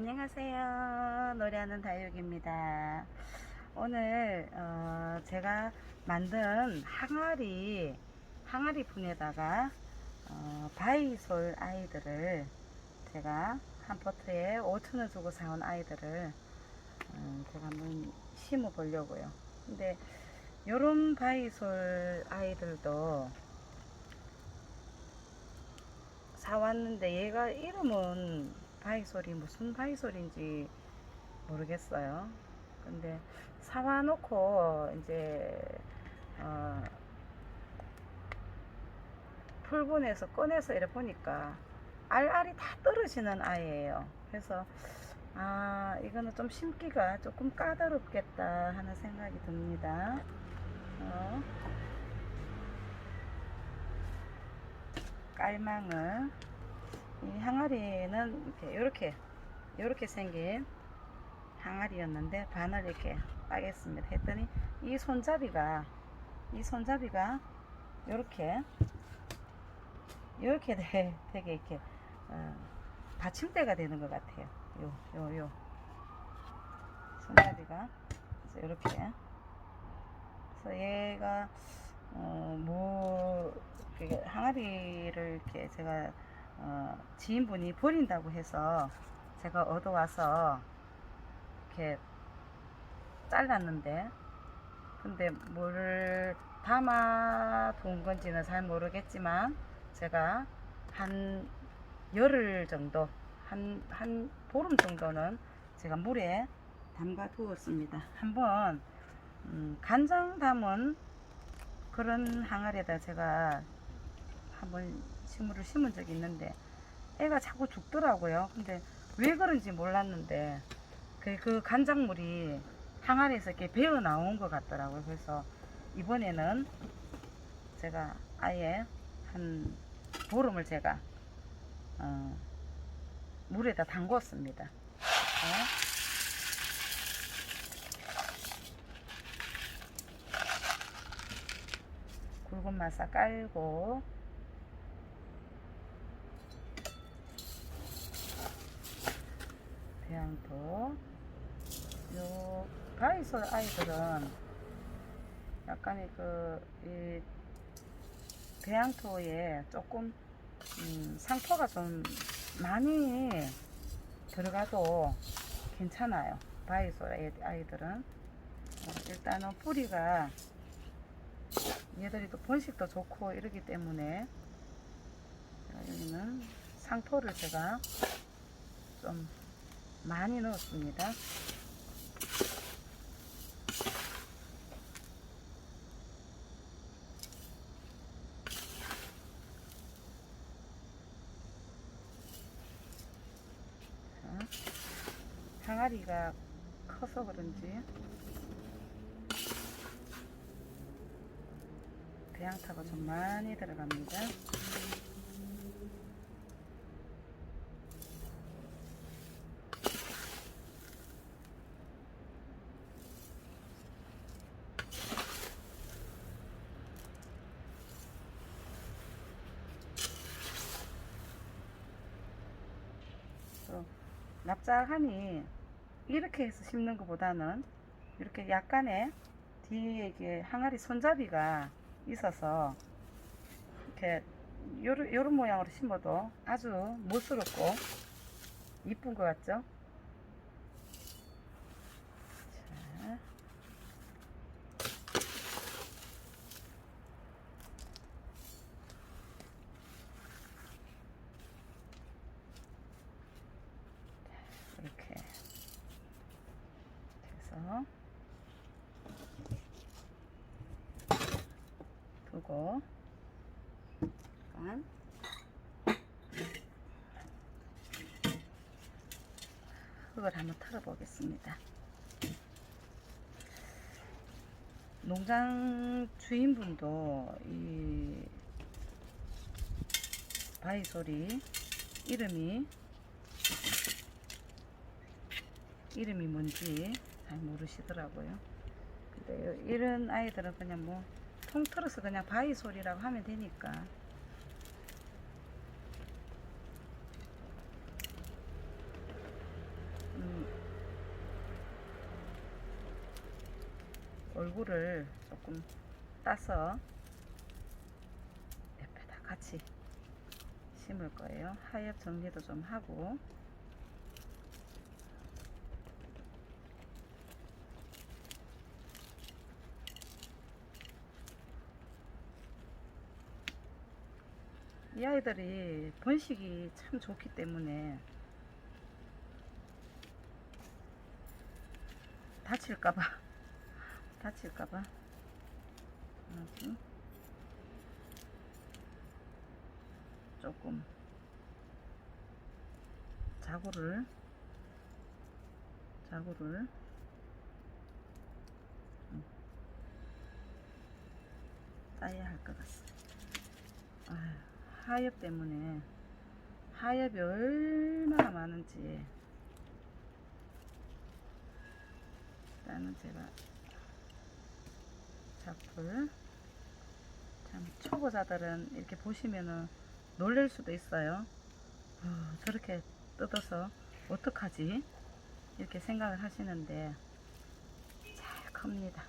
안녕하세요. 노래하는 다육입니다. 오늘 어, 제가 만든 항아리 항아리 분에다가 어, 바이솔 아이들을 제가 한 포트에 5천원 주고 사온 아이들을 음, 제가 한번 심어 보려고요. 근데 요런 바이솔 아이들도 사왔는데 얘가 이름은 바이솔이 무슨 바이솔인지 모르겠어요. 근데 사와 놓고 이제 어, 풀분에서 꺼내서 이래 보니까 알알이 다 떨어지는 아이예요. 그래서 아 이거는 좀 심기가 조금 까다롭겠다 하는 생각이 듭니다. 어. 깔망을 이 항아리는 이렇게 이렇게 이렇게 생긴 항아리였는데 반을 이렇게 따겠습니다. 했더니 이 손잡이가 이 손잡이가 이렇게 되, 되게 이렇게 어, 받침대가 되는 것 같아요. 요 요요 손잡이가 그래서 이렇게 그래서 얘가 어뭐 항아리를 이렇게 제가 어, 지인분이 버린다고 해서 제가 얻어와서 이렇게 잘랐는데 근데 뭘 담아 둔 건지는 잘 모르겠지만 제가 한 열흘 정도 한, 한 보름 정도는 제가 물에 담가 두었습니다. 한번 음, 간장 담은 그런 항아리에다 제가 한번 식물을 심은 적이 있는데 애가 자꾸 죽더라고요. 근데 왜 그런지 몰랐는데 그, 그 간장물이 항아리에서 이렇게 배어 나온 것 같더라고요. 그래서 이번에는 제가 아예 한 보름을 제가 어, 물에다 담궜습니다. 어? 굵은 마사 깔고 배양토 요 바이솔 아이들은 약간의 그이 배양토에 조금 음, 상토가 좀 많이 들어가도 괜찮아요 바이솔 아이- 아이들은 어, 일단은 뿌리가 얘들이 또 번식도 좋고 이러기 때문에 자, 여기는 상토를 제가 좀 많이 넣었습니다. 자, 항아리가 커서 그런지 배양타가 좀 많이 들어갑니다. 또 납작하니 이렇게 해서 심는 것보다는 이렇게 약간의 뒤에 이게 항아리 손잡이가 있어서 이렇게 요런, 요런 모양으로 심어도 아주 멋스럽고 이쁜 것 같죠? 자. 이렇게 해서 두고 약간 흙을 한번 털어 보겠습니다. 농장 주인분도 이 바이솔이 이름이 이름이 뭔지 잘 모르시더라고요. 근데 요- 이런 아이들은 그냥 뭐 통틀어서 그냥 바이솔이라고 하면 되니까 얼굴을 조금 따서 옆에다 같이 심을 거예요. 하엽 정리도 좀 하고 이 아이들이 번식이 참 좋기 때문에 다칠까봐 다칠까봐. 조금 자구를 자구를. 음, 따야 할 것 같습니다. 아휴, 하엽 때문에 하엽이 얼마나 많은지. 일단은 제가 잡풀 참 초보자들은 이렇게 보시면은 놀랄 수도 있어요. 어, 저렇게 뜯어서 어떡하지? 이렇게 생각을 하시는데 잘 큽니다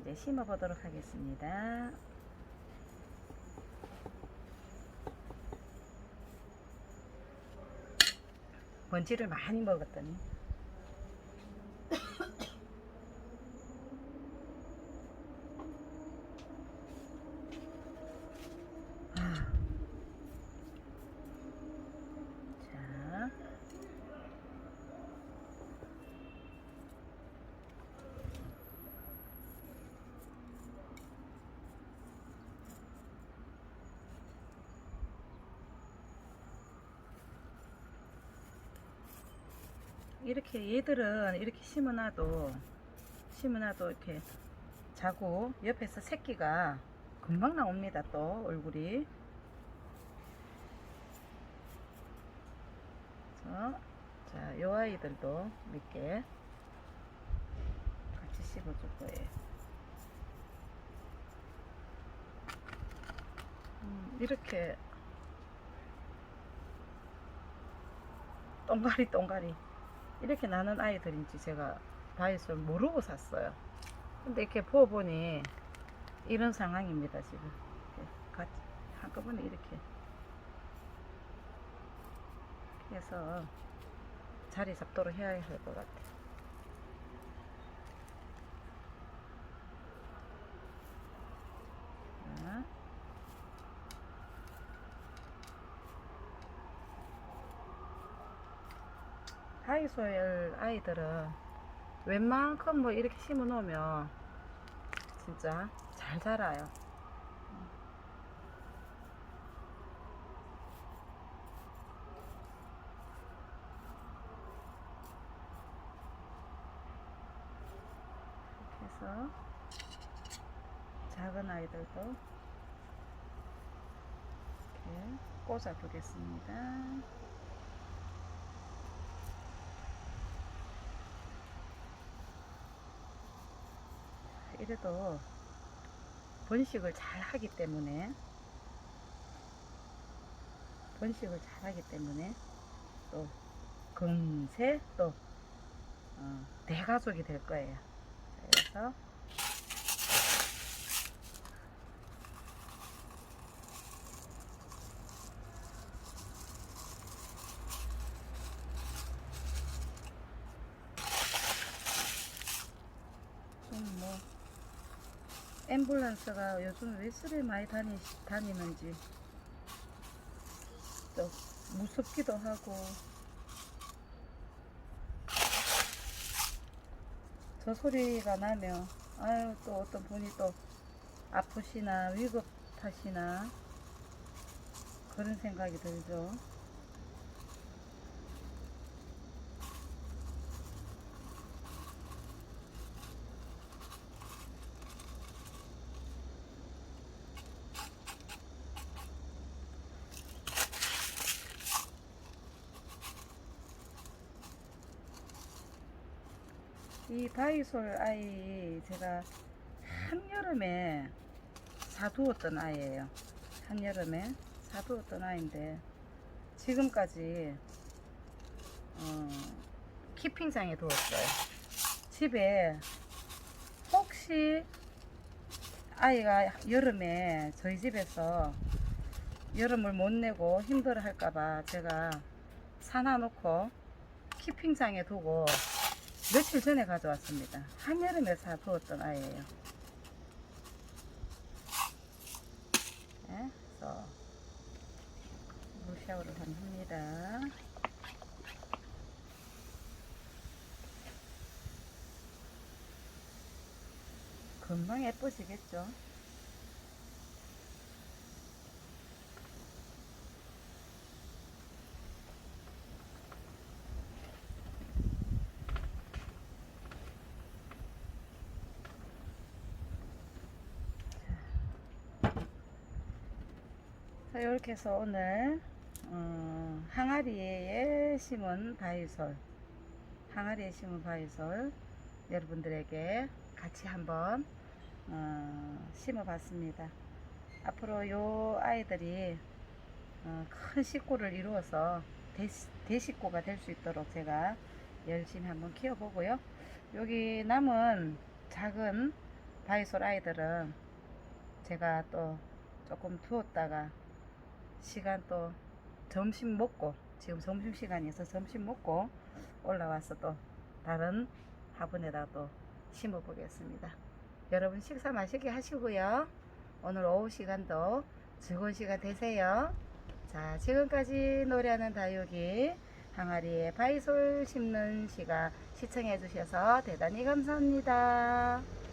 이제 심어 보도록 하겠습니다. 먼지를 많이 먹었더니 아. 자, 이렇게 얘들은 이렇게 심어놔도 심어놔도 이렇게 자고 옆에서 새끼가 금방 나옵니다 또 얼굴이 자, 요 아이들도 몇 개 같이 씹어줄 거예요. 음, 이렇게 똥가리 똥가리 이렇게 나는 아이들인지 제가 다이소를 모르고 샀어요. 근데 이렇게 부어보니 이런 상황입니다 지금. 같이 한꺼번에 이렇게 해서 자리 잡도록 해야 할 것 같아. 자. 하이소엘 아이들은 웬만큼 뭐 이렇게 심어 놓으면 진짜 잘 자라요. 이렇게 해서 작은 아이들도 이렇게 꽂아 보겠습니다. 이래도 번식을 잘 하기 때문에 번식을 잘 하기 때문에 또 금세 또 어, 대가족이 될 거예요. 그래서 좀 뭐 앰뷸런스가 요즘 왜 쓰레 많이 다니, 다니는지 또 무섭기도 하고 저 소리가 나면 아유 또 어떤 분이 또 아프시나 위급 탓이나 그런 생각이 들죠. 이 바이솔 아이 제가 한여름에 사두었던 아이예요. 한여름에 사두었던 아이인데 지금까지 어, 키핑장에 두었어요. 집에 혹시 아이가 여름에 저희 집에서 여름을 못 내고 힘들어 할까봐 제가 사놔놓고 키핑장에 두고 며칠 전에 가져왔습니다. 한여름에 사두었던 아이예요. 네, 그래서 물 샤워를 좀 합니다. 금방 예뻐지겠죠? 자, 이렇게 해서 오늘 어, 항아리에 심은 바이솔 항아리에 심은 바이솔 여러분들에게 같이 한번 어, 심어 봤습니다. 앞으로 요 아이들이 어, 큰 식구를 이루어서 대, 대식구가 될 수 있도록 제가 열심히 한번 키워보고요. 여기 남은 작은 바이솔 아이들은 제가 또 조금 두었다가 시간 또 점심 먹고 지금 점심 시간이어서 점심 먹고 올라와서 또 다른 화분에다 또 심어 보겠습니다. 여러분 식사 맛있게 하시고요. 오늘 오후 시간도 즐거운 시간 되세요. 자, 지금까지 노래하는 다육이 항아리에 바이솔 심는 시간 시청해 주셔서 대단히 감사합니다.